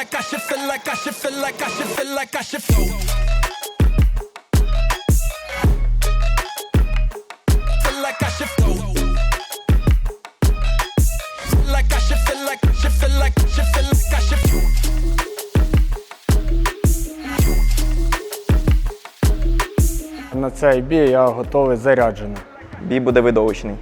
like I should feel like I should feel like I should feel like I should float. Feel like I should float. Feel like I should feel like I should feel like I should feel like I should float. На цей бій я готовий заряджений. Бій буде видовищний.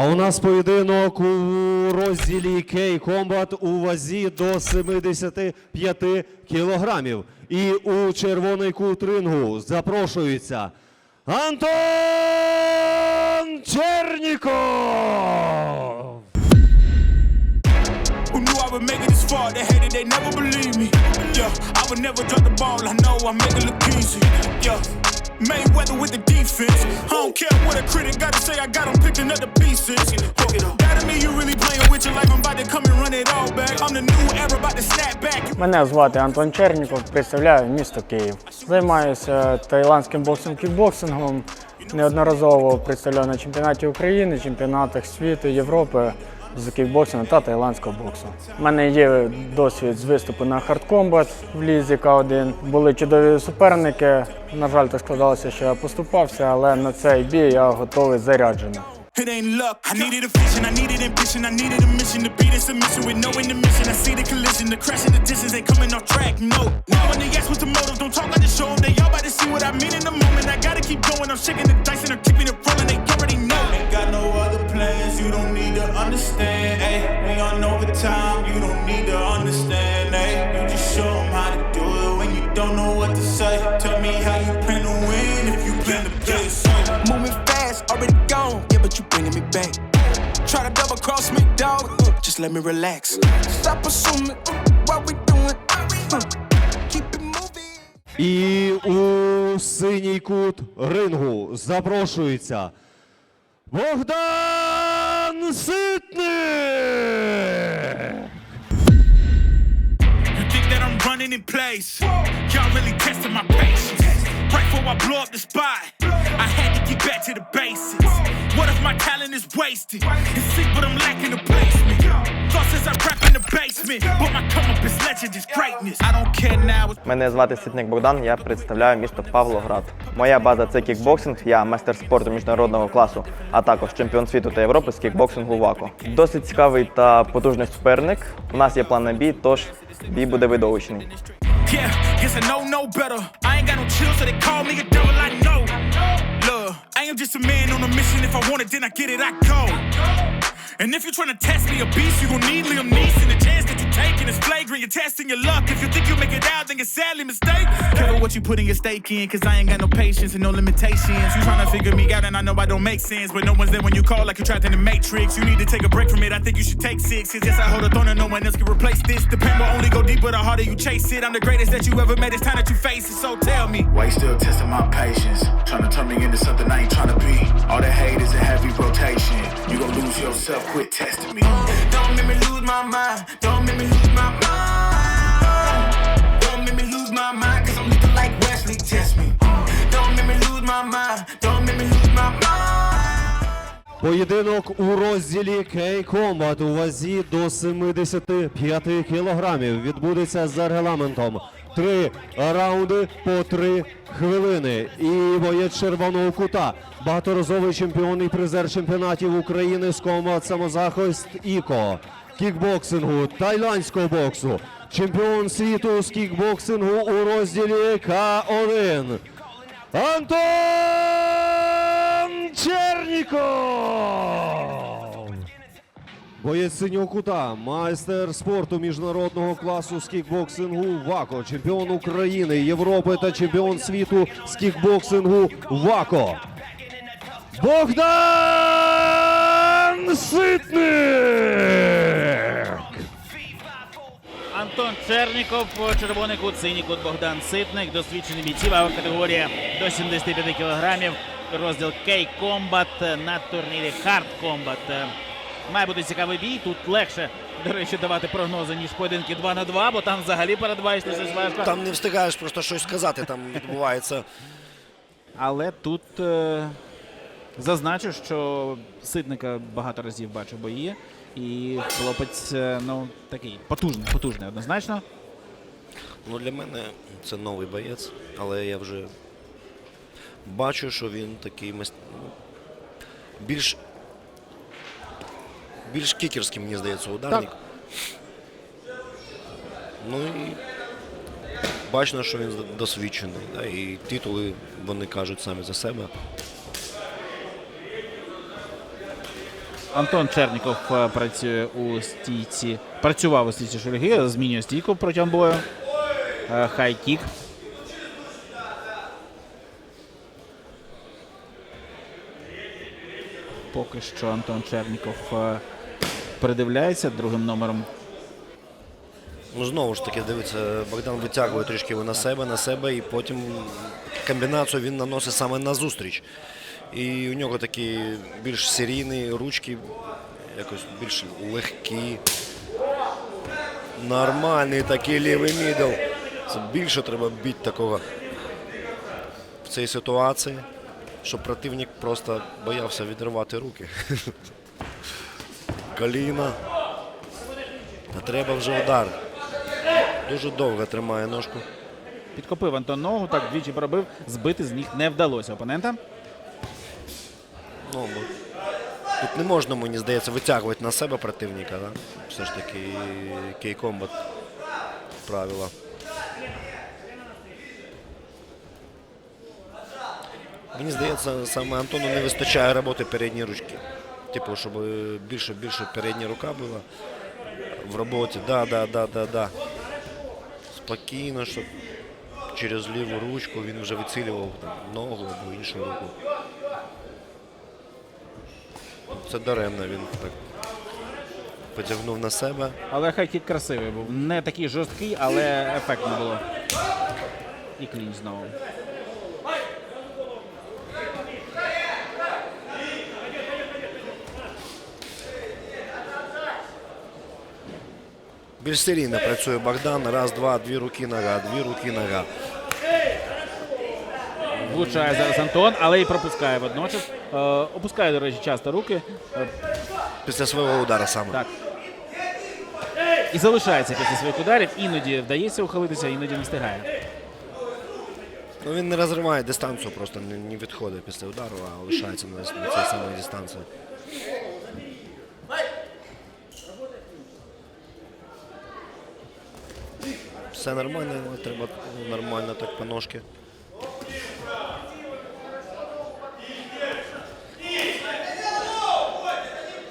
А у нас поєдинок у розділі Кей Комбат у вазі до 75 кілограмів. І у червоний кут рингу запрошується Антон. Yeah, Mayweather with the defense. I don't care what a critic got to say. I got them picking up the pieces. That to me, you really playing with your life. I'm about to come and run it all back. I'm the new era, about to snap back. Мене звати Антон Черніков, представляю місто Київ. Займаюся таїландським боксом-кікбоксингом. Неодноразово представляю на чемпіонаті України, чемпіонатах світу, Європи з кікбоксингу та таїландського боксу. У мене є досвід з виступу на хардкомбат в лізі К1. Були чудові суперники. На жаль, так складалося, що я поступався, але на цей бій я готовий заряджений. It ain't luck. I needed a vision, I needed ambition, I needed a mission to beat a submission with no intermission. I see the collision, the crash in the distance ain't coming off track. No. Now when they ask what's the motive, don't talk like the show. They all about to see what I mean in the moment. I gotta keep going. I'm shaking the dice and I'm keeping it rolling. They already know. plans. You don't need to understand. Ay, we on overtime. You don't need to understand. Ay, you just show 'em how to do it when you don't know what to say. Tell me how you plan to win if you plan to play it safe. Moving fast, already gone. Yeah, but you bringing me back. Try to double cross me, dog. Just let me relax. Stop assuming uh, what we doing. Uh, Keep it moving. І у синій кут рингу запрошується Богдан Ситник! You think that I'm running in place? Y'all really testing my patience. Right before I blow up the spot, I had to get back to the basics. What if my talent is wasted? It's sick, but I'm lacking the placement. Thoughts I rap in the basement, but my come up is legend, is greatness. I don't care now. Мене звати Ситник Богдан, я представляю місто Павлоград. Моя база це кікбоксинг, я майстер спорту міжнародного класу, а також чемпіон світу та Європи з кікбоксингу ВАКО. Досить цікавий та потужний суперник. У нас є план на бій, тож бій буде видовищний. Yeah, guess I know no better. I ain't got no chill, so they call me a devil. I know. Look, I am just a man on a mission. If I want it, then I get it. I go. And if you're trying to test me a beast, you gon' need Liam Neeson. The chance that you're is flagrant. You're testing your luck. If you think you make it out, then you're sadly mistaken. Careful what you putting your stake in, cause I ain't got no patience and no limitations. You trying to figure me out, and I know I don't make sense. But no one's there when you call, like you're trapped in the matrix. You need to take a break from it. I think you should take six. Cause yes, I hold a throne and no one else can replace this. The pain will only go deeper the harder you chase it. I'm the greatest that you ever met. It's time that you face it. So tell me. Why you still testing my patience? Trying to turn me into something I ain't trying to be. All the hate is a heavy rotation. You gon' lose yourself, quit testing me. Don't make me lose my mind. Don't make me lose Поєдинок у розділі Кей Комбат у вазі до 75 кілограмів відбудеться за регламентом. Три раунди по три хвилини. І боєць червоного кута, багаторазовий чемпіон і призер чемпіонатів України з комбат самозахист ІКО, кікбоксингу, тайландського боксу, чемпіон світу з кікбоксингу у розділі К1. Антон Черніков! Боєць синього кута, майстер спорту міжнародного класу з кікбоксингу ВАКО, чемпіон України, Європи та чемпіон світу з кікбоксингу ВАКО. Богдан Ситник! Антон Черніков, червоний кут, синій кут Богдан Ситник, досвідчений бійці, вага категорія до 75 кілограмів. Розділ Кей Комбат на турнірі Хард Комбат. Має бути цікавий бій. Тут легше, до речі, давати прогнози, ніж поєдинки 2 на 2, бо там взагалі передбачити щось важко. Там не встигаєш просто щось сказати, там відбувається. Але тут е, зазначу, що Ситника багато разів бачив бої. І хлопець, е, ну, такий потужний, потужний однозначно. Ну, для мене це новий боєць, але я вже бачу, що він такий ну, більш, більш кікерський, мені здається, ударник. Ну і бачно, що він досвідчений. Да, і титули вони кажуть самі за себе. Антон Черніков е, працює у стійці. Працював у стійці шульги, змінює стійку протягом бою. Е, Хай-кік. Поки що Антон Черніков е, придивляється другим номером. Ну, знову ж таки, дивіться, Богдан витягує трішки на себе, на себе, і потім комбінацію він наносить саме на зустріч. І у нього такі більш серійні ручки, якось більш легкі. Нормальний такий лівий мідл. Більше треба бити такого в цій ситуації, щоб противник просто боявся відривати руки. Коліна. Та треба вже удар. Дуже довго тримає ножку. Підкопив Антон ногу, так двічі пробив. Збити з ніг не вдалося опонента. Ну, бо тут не можна, мені здається, витягувати на себе противника. Да? Все ж таки кей-комбат правила. Мені здається, саме Антону не вистачає роботи передньої ручки. Типу, щоб більше більше передня рука була в роботі. Да, да, да, да, да. Спокійно, щоб через ліву ручку він вже вицілював там, ногу або іншу руку. Це даремно він так потягнув на себе. Але хай-кік красивий був. Не такий жорсткий, але ефектно було. І клінч знову. Більш серійно працює Богдан. Раз, два, дві руки нога, дві руки нога. Влучає зараз Антон, але і пропускає водночас. Е, опускає, до речі, часто руки. Е, Після свого удару саме. так. І залишається після своїх ударів. Іноді вдається ухилитися, іноді не встигає. Ну, він не розриває дистанцію, просто не, не відходить після удару, а лишається на, на цій самій дистанції. Все нормально, треба нормально так по ножки.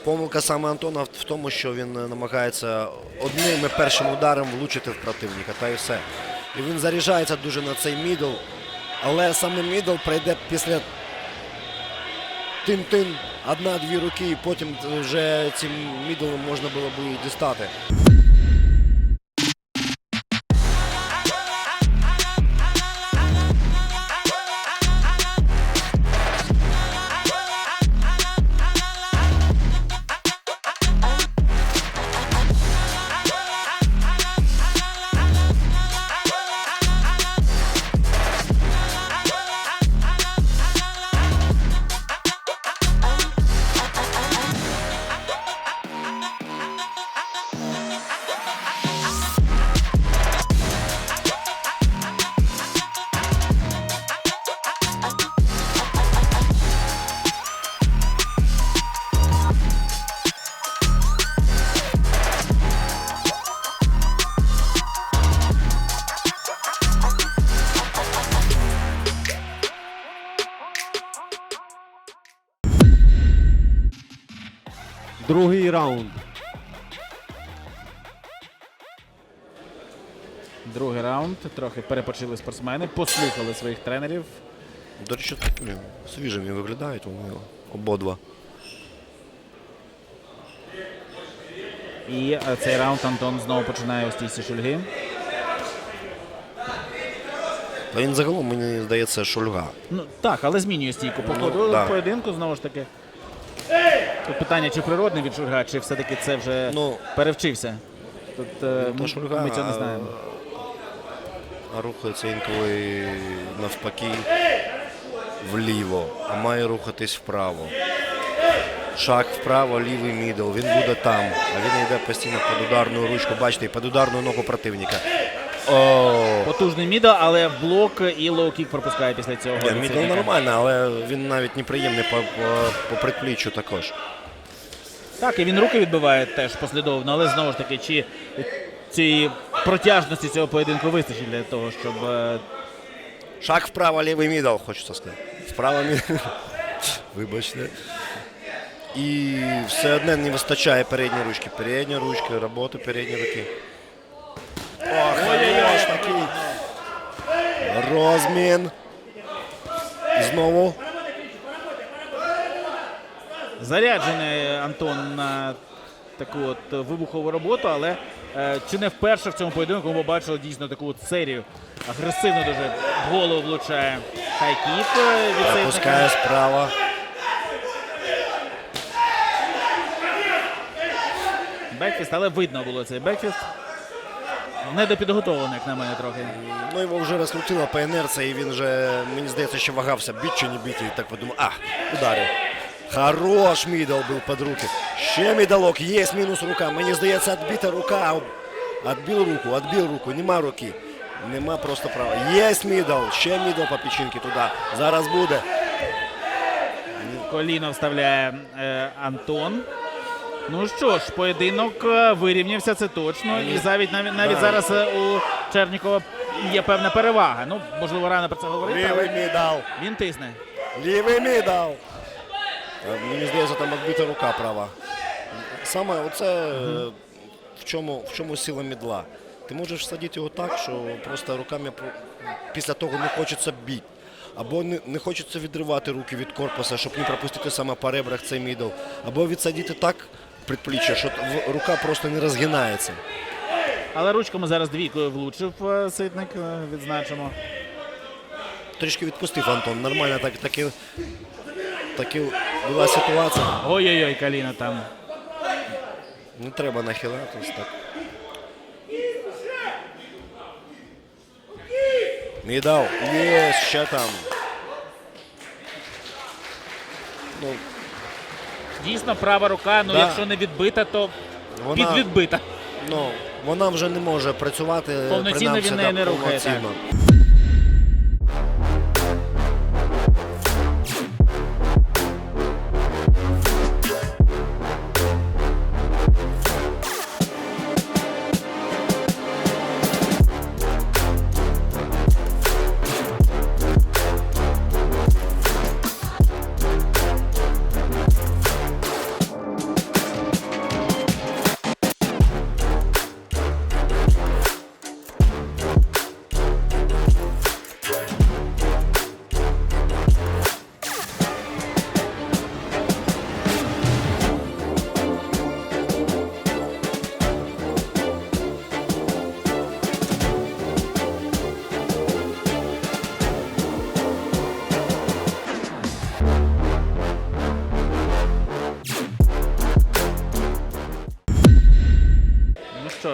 Помилка саме Антона в тому, що він намагається одним і першим ударом влучити в противника, та і все. І він заряджається дуже на цей мідл, але саме мідл пройде після тин-тин, одна-дві руки, і потім вже цим мідлом можна було б і дістати. Другий раунд. Другий раунд. Трохи перепочили спортсмени, послухали своїх тренерів. До речі, так, блін, свіжими виглядають вони обидва. І е, цей раунд Антон знову починає у стійці Шульги. Та він загалом, мені здається, шульга. Ну так, але змінює стійку по ходу Ну, да. поєдинку знову ж таки. Тут питання, чи природний від Шульга, чи все-таки це вже Ну, перевчився. Тут е, то ми- Шульга, ми цього не знаємо. А рухається інколи навпаки вліво, а має рухатись вправо. Шаг вправо, лівий мідл. Він буде там. А він йде постійно під ударну ручку. Бачите, і під ударну ногу противника. О, Потужний мідл, але в блок і лоу-кік пропускає після цього. Ні, мідл нормально, але він навіть неприємний по, по, по предпліччю також. Так, і він руки відбиває теж послідовно, але знову ж таки, чи цієї протяжності цього поєдинку вистачить для того, щоб е, Шаг вправо, лівий мідл, хочеться сказати. Вправо мідл. Вибачте. І все одне не вистачає передньої ручки. Передня ручка, роботи передньої руки. О, хорош такий. Розмін. Знову. Заряджений Антон на таку от вибухову роботу, але е, чи не вперше в цьому поєдинку ми побачили дійсно таку от серію. Агресивно дуже голову влучає хайкік е. Опускає справа. Бекфіст, але видно було цей бекфіст. Недопідготовлений, як на мене, трохи. Ну, його вже розкрутило по інерції, і він вже, мені здається, що вагався, бить чи не бить, і так подумав, а, ударив. Хорош мідл був під руки. Ще мідалок, є мінус рука. Мені здається, відбита рука. Відбив руку, відбив руку, нема руки. Нема просто права. Є мідл, ще мідл по печінки туди. Зараз буде. Коліно вставляє е, Антон. Ну що ж, поєдинок е, вирівнявся, це точно. І навіть навіть, навіть зараз е, у Чернікова є певна перевага. Ну, можливо, рано про це говорити, Лівий але мідл. він тисне. Лівий мідл. А Мені здається, там відбита рука права. Саме оце е, в чому, в чому сила мідла. Ти можеш садити його так, що просто руками після того не хочеться бити. Або не, не хочеться відривати руки від корпуса, щоб не пропустити саме по ребрах цей мідл. Або відсадити так предпліччя, що рука просто не розгинається. Але ручками зараз двійкою влучив е, Ситник, е, відзначимо. Трішки відпустив Антон. Нормально так, таки, таки була ситуація. Ой-ой-ой, коліно там. Не треба нахилятись так. Мідал. Є, ще там. Ну, Дійсно, права рука, ну Да. якщо не відбита, то Вона- підвідбита. ну, вона вже не може працювати Повноцінно принаймні, він да, не рухає, так. повноцінно.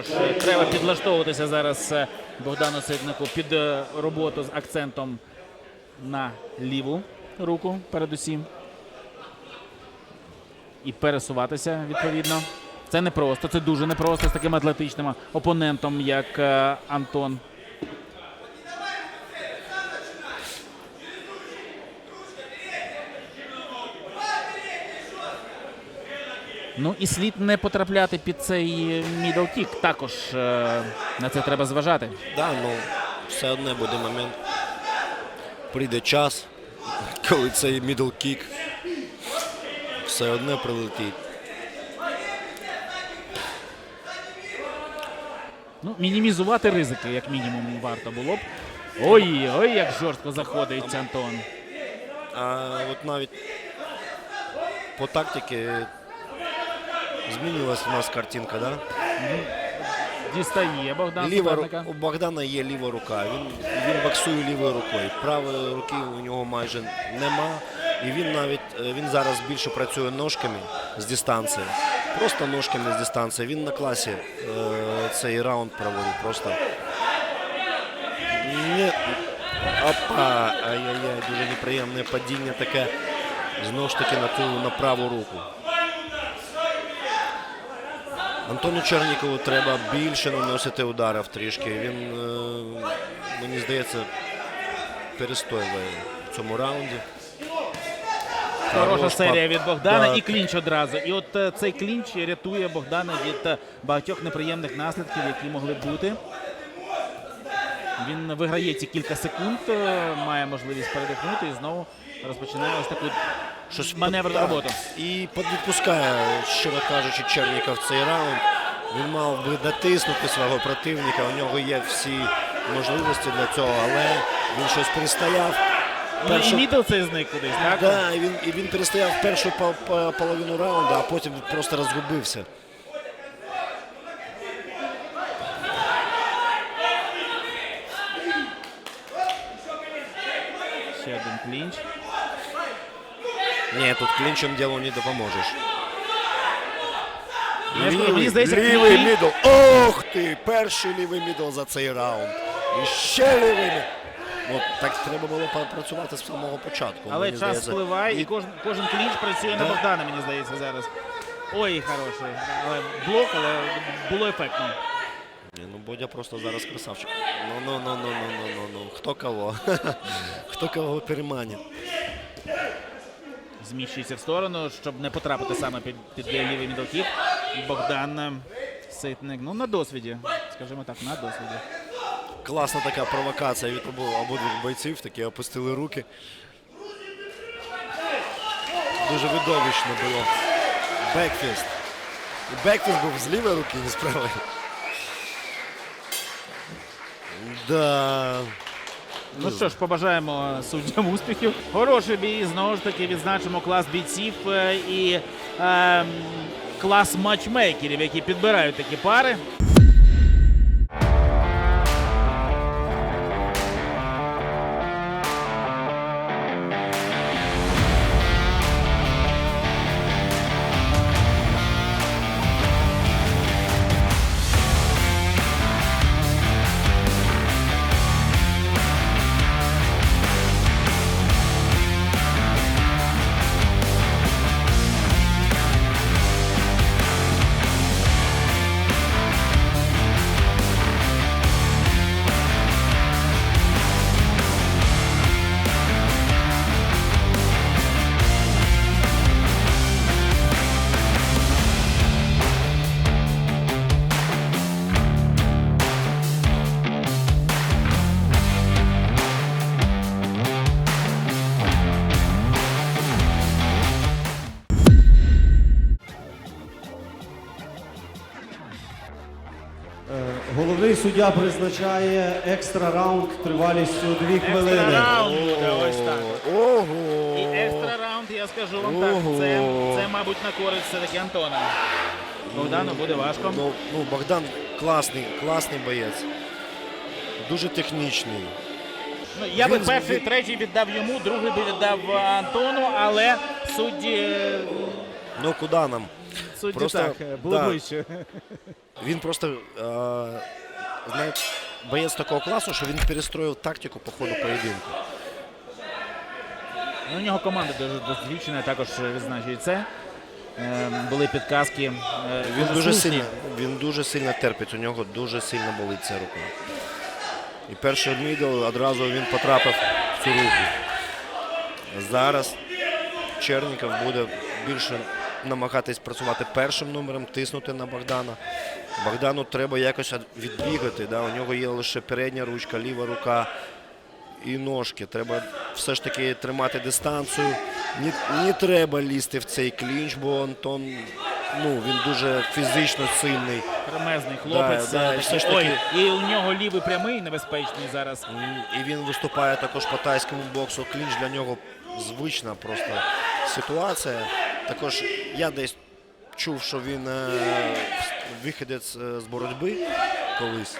Ну ж, е, треба підлаштовуватися зараз е, Богдану Ситнику під е, роботу з акцентом на ліву руку передусім. І пересуватися відповідно. Це непросто, це дуже непросто з таким атлетичним опонентом, як Антон. Ну і слід не потрапляти під цей мідл кік. Також е, на це треба зважати. Да, ну, все одне буде момент. Прийде час, коли цей мідл кік все одне прилетить. Ну, мінімізувати ризики, як мінімум, варто було б. Ой, ой, як жорстко заходить Антон. А от навіть по тактиці Змінилась у нас картинка, да? Дістає Богдан Ліва, суперника. у Богдана є ліва рука. Він, він боксує лівою рукою. Правої руки у нього майже нема. І він навіть е, він зараз більше працює ножками з дистанції. Просто ножками з дистанції. Він на класі е, цей раунд проводить. Просто. Не... Опа! Ай-яй-яй, дуже неприємне падіння таке. Знову ж таки на ту на праву руку. Антону Чернікову треба більше наносити ударів трішки. Він, е, мені здається, перестоює в цьому раунді. Хороша Хорош серія від Богдана Да. і клінч одразу. І от е, цей клінч рятує Богдана від е, багатьох неприємних наслідків, які могли бути. Він виграє ці кілька секунд, має можливість передихнути і знову розпочинає ось таку Щось маневрну так. роботу. І відпускає, щиро кажучи, Черніков цей раунд. Він мав би дотиснути свого противника. У нього є всі можливості для цього, але він щось перестояв. Ну, і мідл цей зник кудись, так? Да, і він, і він перестояв першу по- по- половину раунду, а потім просто розгубився. Ще один клінч. Ні, тут клінчем ділу не допоможеш. Мені здається, лівий клінч- мідл. Ох ти! Перший лівий мідл за цей раунд. І ще лівий мідл. От так треба було попрацювати з самого початку. Але мені час здається. спливає, і І кожен, кожен клінч працює на Богдана, мені здається, зараз. Ой, хороший. Але блок, але було ефектно. Ні, ну Бодя просто зараз красавчик. Ну ну ну ну ну ну ну ну. Хто кого? Хто кого переманить? Зміщується в сторону, щоб не потрапити саме під, під лівий мідлкік. Богдан е, Ситник. Ну, на досвіді. Скажімо так, на досвіді. Класна така провокація від обох- бойців, такі опустили руки. Дуже видовищно було. Бекфіст. І Бекфіст був з лівої руки, не з правої. Да. Ну що ж, побажаємо суддям успіхів. Хороший бій. Знову ж таки, відзначимо клас бійців е, і е, клас матчмейкерів, які підбирають такі пари. Суддя призначає екстра раунд тривалістю 2 хвилини. Екстра раунд буде ось так. Ого! І екстра раунд, я скажу вам так, це, це мабуть, на користь все-таки Антона. Богдану буде важко. Ну, ну, Богдан класний, класний боєць. Дуже технічний. Ну, я би Він з- перший, третій віддав йому, другий би віддав е, Антону, але судді, е, Ну куди нам? судді Просто, так, е, було да. ближче. Він просто е, знаєте, боєць такого класу, що він перестроїв тактику по ходу поєдинку. Ну, у нього команда дуже досвідчена, також відзначує це. Е, Були підказки. е, Він дуже слушні. сильно, він дуже сильно терпить, у нього дуже сильно болить ця рука. І перший мідл одразу він потрапив в цю руку. Зараз Черніков буде більше намагатись працювати першим номером, тиснути на Богдана. Богдану треба якось відбігати. Да? У нього є лише передня ручка, ліва рука і ножки. Треба все ж таки тримати дистанцію. Не, не треба лізти в цей клінч, бо Антон ну, він дуже фізично сильний. Ремезний хлопець. Да, да, е, і все ж Ой, і у нього лівий прямий небезпечний зараз. І він виступає також по тайському боксу. Клінч для нього звична просто ситуація. Також я десь чув, що він е, виходець е, з боротьби колись.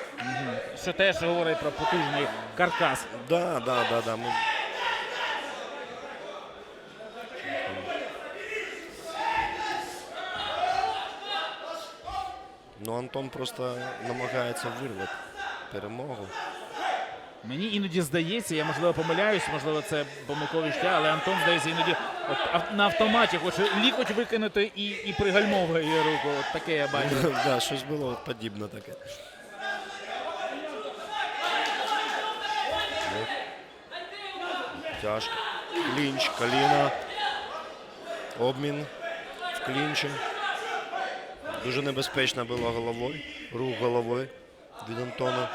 Що теж говорить про потужний каркас. Да, да, да, да. Ми... Ну, Антон просто намагається вирвати перемогу. Мені іноді здається, я можливо помиляюсь, можливо, це помилкові життя, але Антон здається іноді от, на автоматі хоче лікоть викинути і, і пригальмовує руку. От таке я бачу. да, щось було подібне таке. Тяжко. Клінч, коліна. Обмін в клінчі. Дуже небезпечно було головою. Рух головою від Антона.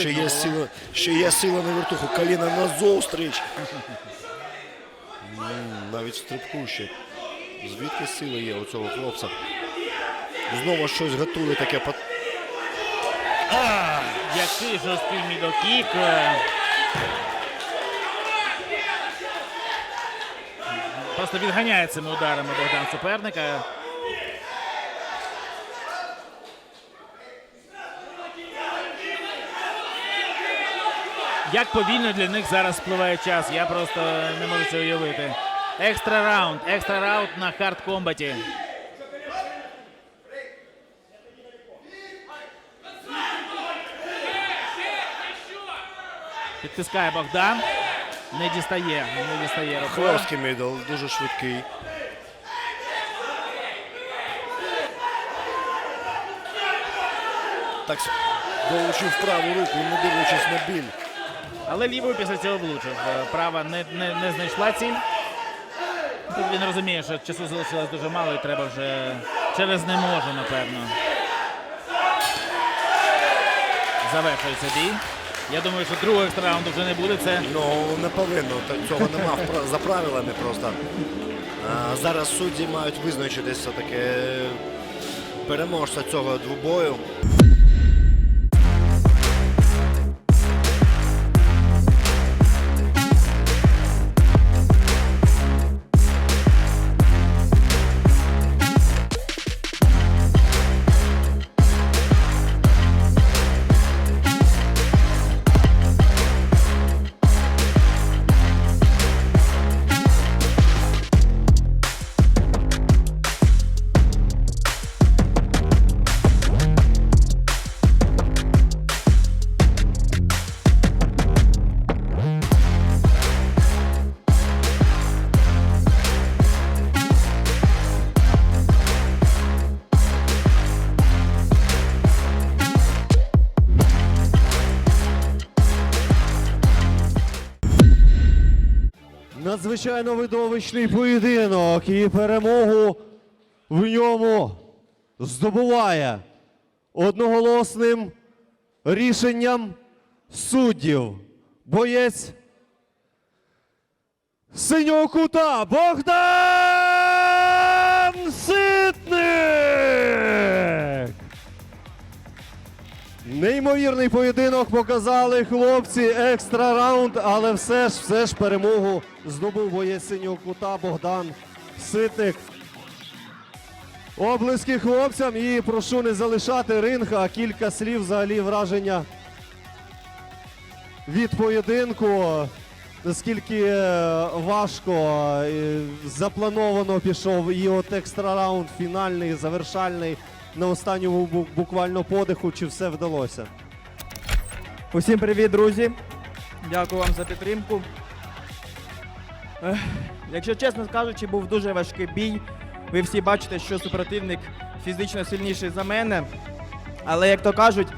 Ще є сила, ще є сила на вертуху. Коліна назустріч. М, Навіть стрибку ще. Звідки сила є у цього хлопця? Знову щось готує таке. пот- Який жорсткий мідокік. е. Просто відганяє цими ударами Богдан суперника. Як повільно для них зараз спливає час, я просто не можу це уявити. Екстра раунд, екстра раунд на хард комбаті. Підтискає Богдан. Не дістає, не дістає. Хлопський мідл, дуже швидкий. Так долучив праву руку, не дивлячись на біль. Але лівою після цього влучив. Е, Права не, не, не знайшла ціль. Тут він розуміє, що часу залишилось дуже мало і треба вже через не може, напевно. Завершується бій. Я думаю, що другого екстра раунду вже не буде. Це Ну, не повинно, цього нема за правилами просто. А, зараз судді мають визначитися все-таки переможця цього двобою. Надзвичайно видовищний поєдинок і перемогу в ньому здобуває одноголосним рішенням суддів. Боєць синього кута Богдан Ситник! Неймовірний поєдинок показали хлопці. Екстра раунд, але все ж все ж перемогу здобув боєць синього кута Богдан Ситник. Облиски хлопцям і прошу не залишати ринг, а кілька слів взагалі враження від поєдинку. Наскільки е, важко е, заплановано пішов і от екстра раунд, фінальний, завершальний на останньому буквально подиху, чи все вдалося? Усім привіт, друзі! Дякую вам за підтримку. Ех, Якщо чесно кажучи, був дуже важкий бій. Ви всі бачите, що супротивник фізично сильніший за мене. Але як то кажуть,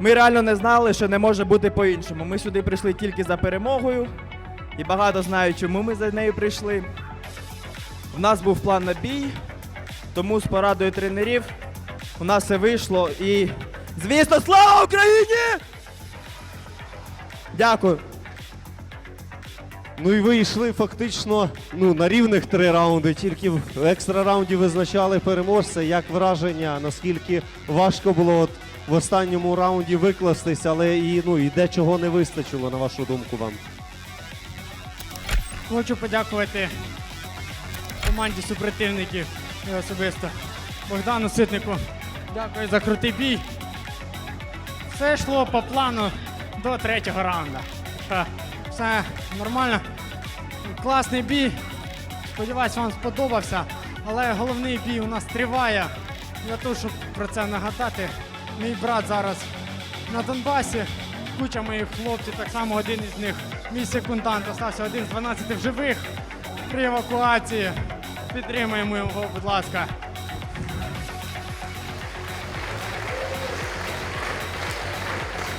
ми реально не знали, що не може бути по-іншому. Ми сюди прийшли тільки за перемогою, і багато знають, чому ми за нею прийшли. У нас був план на бій, тому з порадою тренерів у нас все вийшло і. Звісно, слава Україні! Дякую. Ну і ви йшли фактично ну, на рівних три раунди, тільки в екстра раунді визначали переможця. Як враження, наскільки важко було от в останньому раунді викластись, але і, ну, і де чого не вистачило, на вашу думку вам? Хочу подякувати команді супротивників і особисто Богдану Ситнику. Дякую за крутий бій. Все йшло по плану до третього раунду. Все нормально. Класний бій. Сподіваюсь, вам сподобався. Але головний бій у нас триває. Для того, щоб про це нагадати, мій брат зараз на Донбасі. Куча моїх хлопців, так само один із них, мій секундант, остався один з 12 в живих при евакуації. Підтримуємо його, будь ласка.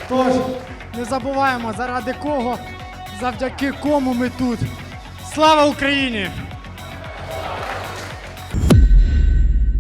Тож, не забуваємо, заради кого, завдяки кому ми тут. Слава Україні!